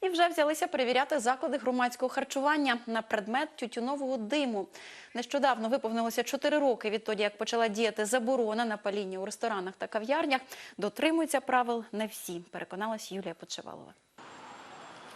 І вже взялися перевіряти заклади громадського харчування на предмет тютюнового диму. Нещодавно виповнилося 4 роки відтоді, як почала діяти заборона на паління у ресторанах та кав'ярнях. Дотримуються правил не всі, переконалась Юлія Почевалова.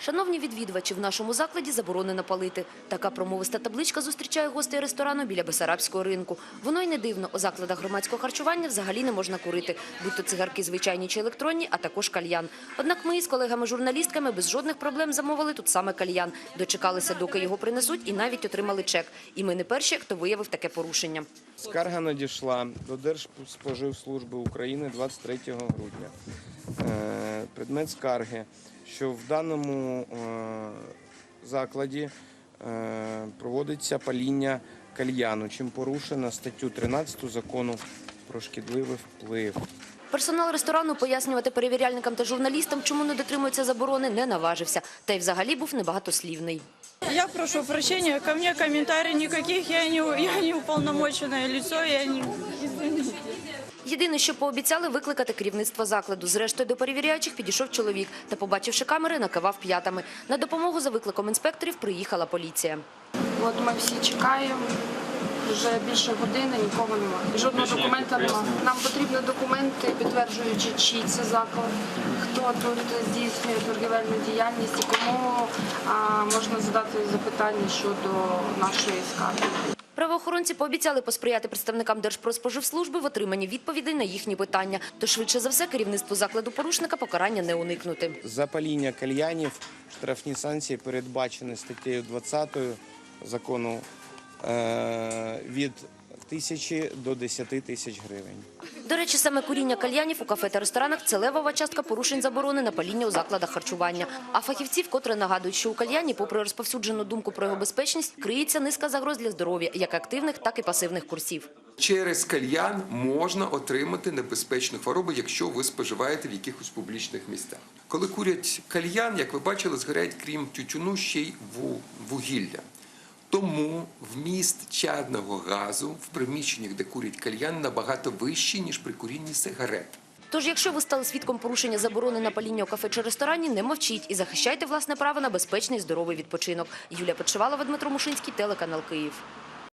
Шановні відвідувачі, в нашому закладі заборонено палити. Така промовиста табличка зустрічає гостей ресторану біля Бесарабського ринку. Воно й не дивно. У закладах громадського харчування взагалі не можна курити. Будь то цигарки звичайні чи електронні, а також кальян. Однак ми з колегами-журналістками без жодних проблем замовили тут саме кальян. Дочекалися, доки його принесуть, і навіть отримали чек. І ми не перші, хто виявив таке порушення. Скарга надійшла до Держспоживслужби України 23 грудня. Е, Предмет скарги, що в даному е, закладі е, проводиться паління кальяну, чим порушена статтю 13 закону про шкідливий вплив. Персонал ресторану пояснювати перевіряльникам та журналістам, чому не дотримуються заборони, не наважився. Та й взагалі був небагатослівний. Я прошу прощения, ко мне комментариев никаких, я не, я не уполномоченное лицо, я не... Єдине, що пообіцяли викликати керівництво закладу. Зрештою до перевіряючих підійшов чоловік та, побачивши камери, накивав п'ятами. На допомогу за викликом інспекторів приїхала поліція. От ми всі чекаємо. Вже більше години нікого немає. Жодного документа немає. Нам потрібні документи, підтверджуючи, чий це заклад, хто тут здійснює торгівельну діяльність і кому а, можна задати запитання щодо нашої скарги. Правоохоронці пообіцяли посприяти представникам Держпродспоживслужби в отриманні відповідей на їхні питання. То швидше за все керівництву закладу порушника покарання не уникнути. За паління кальянів штрафні санкції передбачені статтею 20 закону е, від тисячі до 10 тисяч гривень. До речі, саме куріння кальянів у кафе та ресторанах – це левова частка порушень заборони на паління у закладах харчування. А фахівці вкотре нагадують, що у кальяні, попри розповсюджену думку про його безпечність, криється низка загроз для здоров'я, як активних, так і пасивних курсів. Через кальян можна отримати небезпечну хворобу, якщо ви споживаєте в якихось публічних місцях. Коли курять кальян, як ви бачили, згоряють крім тютюну ще й вугілля. Тому вміст чадного газу в приміщеннях, де курять кальян, набагато вищий, ніж при курінні сигарет. Тож, якщо ви стали свідком порушення заборони на паління у кафе чи ресторані, не мовчіть і захищайте власне право на безпечний здоровий відпочинок. Юлія Почивалова, Дмитро Мушинський, телеканал Київ.